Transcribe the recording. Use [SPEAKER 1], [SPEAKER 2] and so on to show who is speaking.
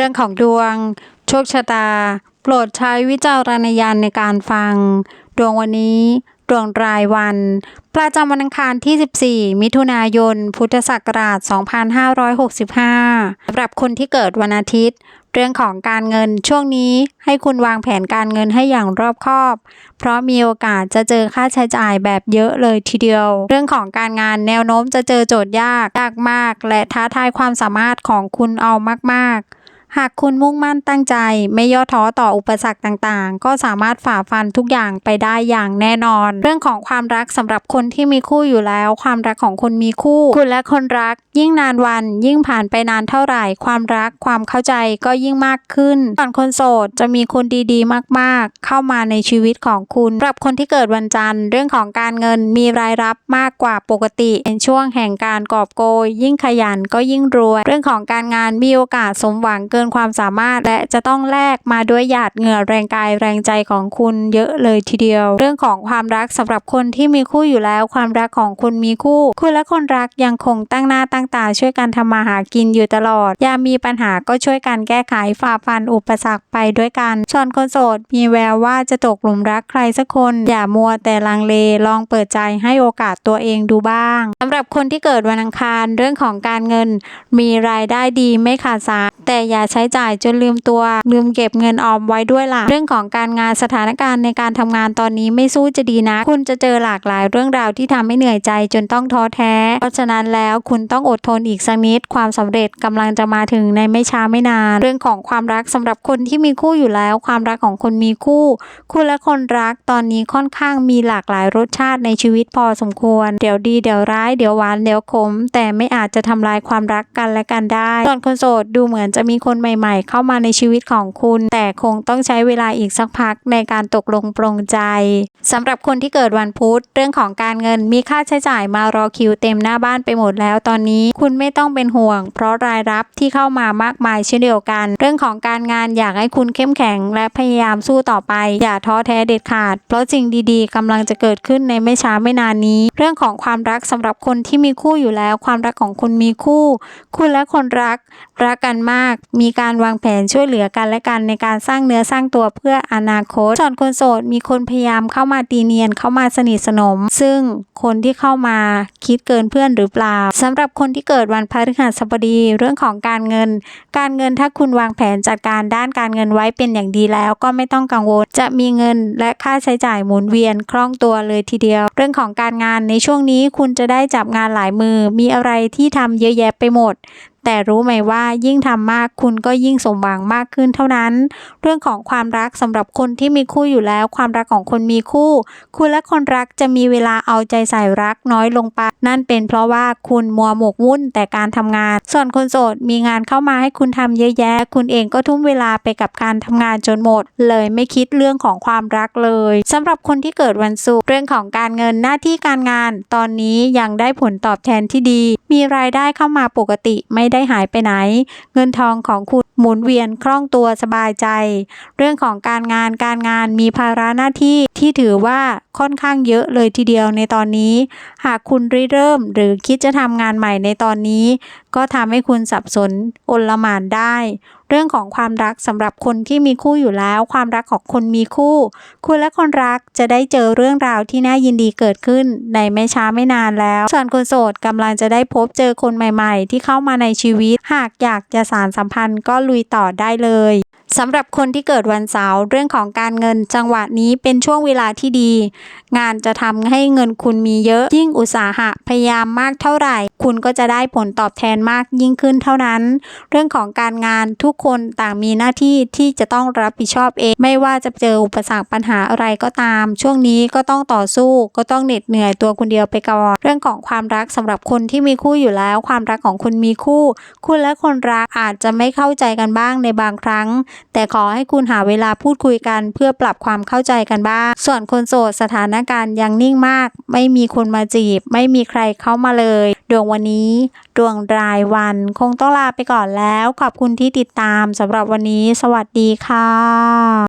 [SPEAKER 1] รื่องของดวง โชคชะตา โปรดใช้วิจารณญาณในการฟัง ดวงวันนี้ ดวงรายวัน ประจำวันอังคารที่ 14 มิถุนายน พุทธศักราช 2565สำหรับคนที่เกิดวันอาทิตย์ เรื่องของการเงินช่วงนี้ให้คุณวางแผนการเงินให้อย่างรอบคอบ เพราะมีโอกาสจะเจอค่าใช้จ่ายแบบเยอะเลยทีเดียว เรื่องของการงานแนวโน้มจะเจอโจทย์ยากยากมาก และท้าทายความสามารถของคุณเอามากๆ หากคุณมุ่งมั่นตั้งใจ ไม่ย่อท้อต่ออุปสรรคต่างๆ ก็สามารถฝ่าฟันทุกอย่างไปได้อย่างแน่นอน เรื่องของความรักสำหรับคนที่มีคู่อยู่แล้ว ความรักของคนมีคู่ คุณและคนรัก ยิ่งนานวัน ยิ่งผ่านไปนานเท่าไหร่ ความรักความเข้าใจก็ยิ่งมากขึ้นส่วนคนโสดจะมีคนดีๆ มากๆ เข้ามาในชีวิตของคุณสำหรับคนที่เกิดวันจันทร์ เรื่องของการเงินมีรายรับมากกว่าปกติ เป็นช่วงแห่งการกอบโกยยิ่งขยันก็ยิ่งรวย เรื่องของการงานมีโอกาสสมหวังเกินความสามารถ และจะต้องแลกมาด้วยหยาดเหงื่อแรงกายแรงใจของคุณเยอะเลยทีเดียว เรื่องของความรักสำหรับคนที่มีคู่อยู่แล้ว ความรักของคุณมีคู่ คุณและคนรักยังคงตั้งหน้าตั้งตาช่วยกันทำมาหากินอยู่ตลอด ยามมีปัญหาก็ช่วยกันแก้ไขฝ่าฟันอุปสรรคไปด้วยกันส่วนคนโสดมีแววว่าจะตกหลุมรักใครสักคน อย่ามัวแต่ลังเลลองเปิดใจให้โอกาสตัวเองดูบ้างสำหรับคนที่เกิดวันอังคารเรื่องของการเงิน มีรายได้ดีไม่ขาดสายแต่อย่าใช้จ่ายจนลืมตัวลืมเก็บเงินออมไว้ด้วยล่ะ เรื่องของการงานสถานการณ์ในการทำงานตอนนี้ไม่สู้จะดีนะ คุณจะเจอหลากหลายเรื่องราวที่ทำให้เหนื่อยใจจนต้องท้อแท้ เพราะฉะนั้นแล้วคุณต้องอดทนอีกสักนิด ความสำเร็จกำลังจะมาถึงในไม่ช้าไม่นาน เรื่องของความรักสำหรับคนที่มีคู่อยู่แล้ว ความรักของคนมีคู่ คุณและคนรักตอนนี้ค่อนข้างมีหลากหลายรสชาติในชีวิตพอสมควร เดี๋ยวดีเดี๋ยวร้ายเดี๋ยวหวานเดี๋ยวขม แต่ไม่อาจจะทำลายความรักกันและกันได้ส่วนคนโสดดูเหมือนจะมีคนใหม่ๆ เข้ามาในชีวิตของคุณ แต่คงต้องใช้เวลาอีกสักพักในการตกลงปรงใจสำหรับคนที่เกิดวันพุธเรื่องของการเงินมีค่าใช้จ่ายมารอคิวเต็มหน้าบ้านไปหมดแล้วตอนนี้คุณไม่ต้องเป็นห่วง เพราะรายรับที่เข้ามามากมายเช่นเดียวกัน เรื่องของการงานอยากให้คุณเข้มแข็ง และพยายามสู้ต่อไป อย่าท้อแท้เด็ดขาด เพราะสิ่งดีๆกำลังจะเกิดขึ้นในไม่ช้าไม่นานนี้ เรื่องของความรักสำหรับคนที่มีคู่อยู่แล้ว ความรักของคุณมีคู่ คุณและคนรัก รักกันมาก มีการวางแผนช่วยเหลือกันและกันในการสร้างเนื้อสร้างตัวเพื่ออนาคตส่วนคนโสดมีคนพยายามเข้ามาตีเนียนเข้ามาสนิทสนม ซึ่งคนที่เข้ามาคิดเกินเพื่อนหรือเปล่าสำหรับคนที่เกิดวันพฤหัสบดีเรื่องของการเงิน การเงินถ้าคุณวางแผนจัดการด้านการเงินไว้เป็นอย่างดีแล้ว ก็ไม่ต้องกังวล จะมีเงินและค่าใช้จ่ายหมุนเวียนคล่องตัวเลยทีเดียว เรื่องของการงานในช่วงนี้คุณจะได้จับงานหลายมือ มีอะไรที่ทำเยอะแยะไปหมด แต่รู้ไหมว่ายิ่งทำมากคุณก็ยิ่งสมหวังมากขึ้นเท่านั้น เรื่องของความรักสำหรับคนที่มีคู่อยู่แล้ว ความรักของคนมีคู่ คุณและคนรักจะมีเวลาเอาใจใส่รักน้อยลงไปนั่นเป็นเพราะว่าคุณมัวหมกมุ่นแต่การทำงาน ส่วนคนโสดมีงานเข้ามาให้คุณทำเยอะแยะ คุณเองก็ทุ่มเวลาไปกับการทำงานจนหมด เลยไม่คิดเรื่องของความรักเลยสำหรับคนที่เกิดวันศุกร์เรื่องของการเงินหน้าที่การงาน ตอนนี้ยังได้ผลตอบแทนที่ดี มีรายได้เข้ามาปกติไม่ได้หายไปไหน เงินทองของคุณหมุนเวียนคล่องตัวสบายใจ เรื่องของการงานการงานมีภาระหน้าที่ที่ถือว่าค่อนข้างเยอะเลยทีเดียวในตอนนี้ หากคุณริเริ่มหรือคิดจะทำงานใหม่ในตอนนี้ก็ทำให้คุณสับสนโอละมานได้ เรื่องของความรักสำหรับคนที่มีคู่อยู่แล้ว ความรักของคนมีคู่ คุณและคนรักจะได้เจอเรื่องราวที่น่ายินดีเกิดขึ้นในไม่ช้าไม่นานแล้ว ส่วนคนโสดกำลังจะได้พบเจอคนใหม่ ๆ ที่เข้ามาในชีวิต หากอยากจะสารสัมพันธ์ก็ลุยต่อได้เลย สำหรับคนที่เกิดวันเสาร์เรื่องของการเงินจังหวะนี้เป็นช่วงเวลาที่ดี งานจะทำให้เงินคุณมีเยอะยิ่งอุตสาหะพยายามมากเท่าไหร่ คุณก็จะได้ผลตอบแทนมากยิ่งขึ้นเท่านั้น เรื่องของการงานทุกคนต่างมีหน้าที่ที่จะต้องรับผิดชอบเอง ไม่ว่าจะเจออุปสรรคปัญหาอะไรก็ตาม ช่วงนี้ก็ต้องต่อสู้ก็ต้องเหน็ดเหนื่อยตัวคนเดียวไปก่อนเรื่องของความรักสำหรับคนที่มีคู่อยู่แล้ว ความรักของคุณมีคู่ คุณและคนรักอาจจะไม่เข้าใจกันบ้างในบางครั้งแต่ขอให้คุณหาเวลาพูดคุยกันเพื่อปรับความเข้าใจกันบ้าง ส่วนคนโสดสถานการณ์ยังนิ่งมาก ไม่มีคนมาจีบ ไม่มีใครเข้ามาเลย ดวงวันนี้ ดวงรายวันคงต้องลาไปก่อนแล้ว ขอบคุณที่ติดตามสำหรับวันนี้ สวัสดีค่ะ